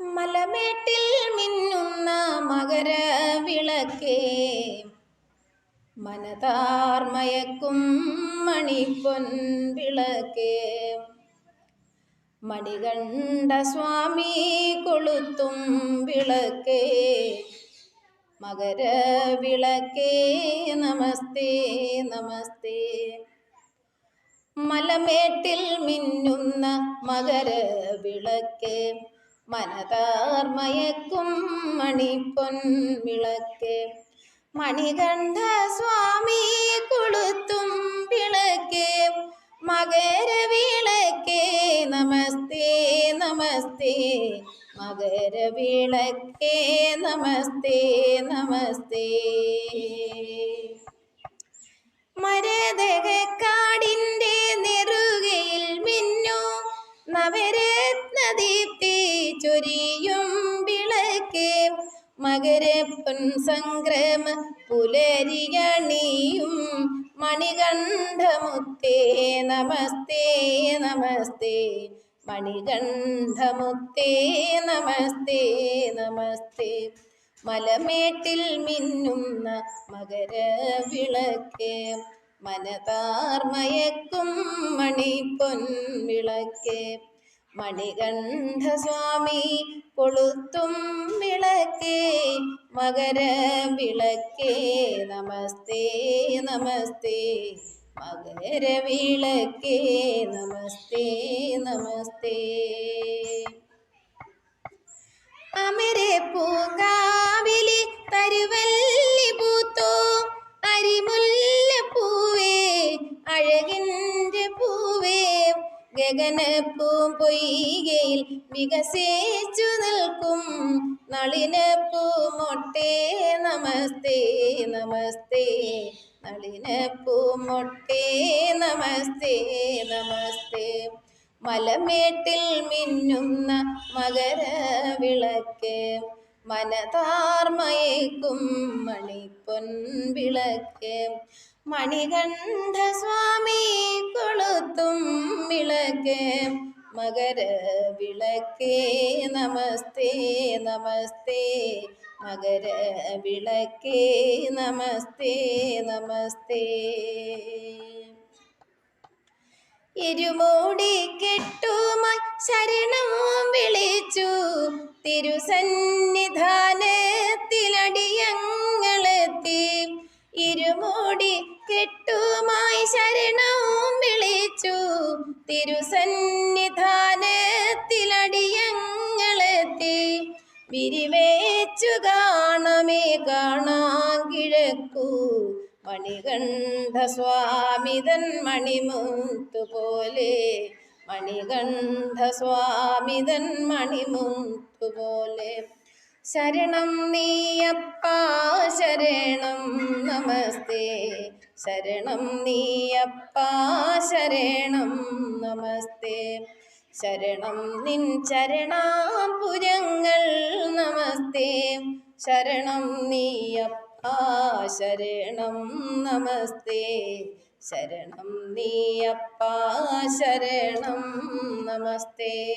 മലമേട്ടിൽ മിന്നുന്ന മകര വിളക്കേ മനതാർമയക്കും മണിപ്പൊൻ വിളക്കേ. മണികണ്ഠ സ്വാമി കൊളുത്തും വിളക്കേ മകര വിളക്കേ നമസ്തേ നമസ്തേ. മലമേട്ടിൽ മിന്നുന്ന മകര വിളക്ക് മനതാർമയക്കും മണിപ്പൊൻ വിളക്ക്. മണികണ്ഠ സ്വാമി കൊളുത്തും വിളക്ക്. മകര വിളക്കേ നമസ്തേ നമസ്തേ. മകര വിളക്കേ നമസ്തേ നമസ്തേ. നവരത്നദീപ്തി ചൊരിയും വിളക്ക്. മകരപ്പൻ സംക്രമ പുലരിയണിയും മണികണ്ഠമുത്തേ. നമസ്തേ നമസ്തേ. മണികണ്ഠമുത്തേ നമസ്തേ നമസ്തേ. മലമേട്ടിൽ മിന്നുന്ന മകര വിളക്ക്. മനതാർമയക്കും മണിപ്പൊൻ വിളക്ക് മണികണ്ഠ സ്വാമി കൊളുത്തും വിളക്കേ. മകര വിളക്കേ നമസ്തേ നമസ്തേ. മകര വിളക്കേ നമസ്തേ നമസ്തേ. ഗഗനപ്പൂം പൊയ്കയിൽ വികസിച്ചു നിൽക്കും. നളിനപ്പൂമൊട്ടേ നമസ്തേ നമസ്തേ. നളിനപ്പൂമൊട്ടേ നമസ്തേ നമസ്തേ. മലമേട്ടിൽ മിന്നുന്ന മകര വിളക്ക് മനതാർമയക്കും മണിപ്പൊൻ വിളക്ക് മണികണ്ഠ സ്വാമി വിളക്ക് മകര വിളക്കേ. നമസ്തേ നമസ്തേ. മകര വിളക്കേ നമസ്തേ നമസ്തേ. ഇരുമൂടി കെട്ടുമായി ശരണം വിളിച്ചു. തിരുസന്നിധാനത്തിലടിയങ്ങളെത്തി. ഇരുമൂടി കെട്ടുമായി ശരണം തിരുസന്നിധാനത്തിലടിയങ്ങളെത്തി വിരിവേച്ചു കാണമേ കാണാൻ കിഴക്കൂ മണികണ്ഠ സ്വാമിതൻ മണിമുത്തുപോലെ മണികണ്ഠ സ്വാമിതൻ മണിമുത്തുപോലെ. ശരണം നീയപ്പ ശരണം നമസ്തേ. ശരണം നീയപ്പ ശരണം നമസ്തേ. ശരണം നിൻ ചരണാപുരങ്ങൾ നമസ്തേ. ശരണം നീയപ്പ ശരണം നമസ്തേ. ശരണം നീയപ്പ ശരണം നമസ്തേ.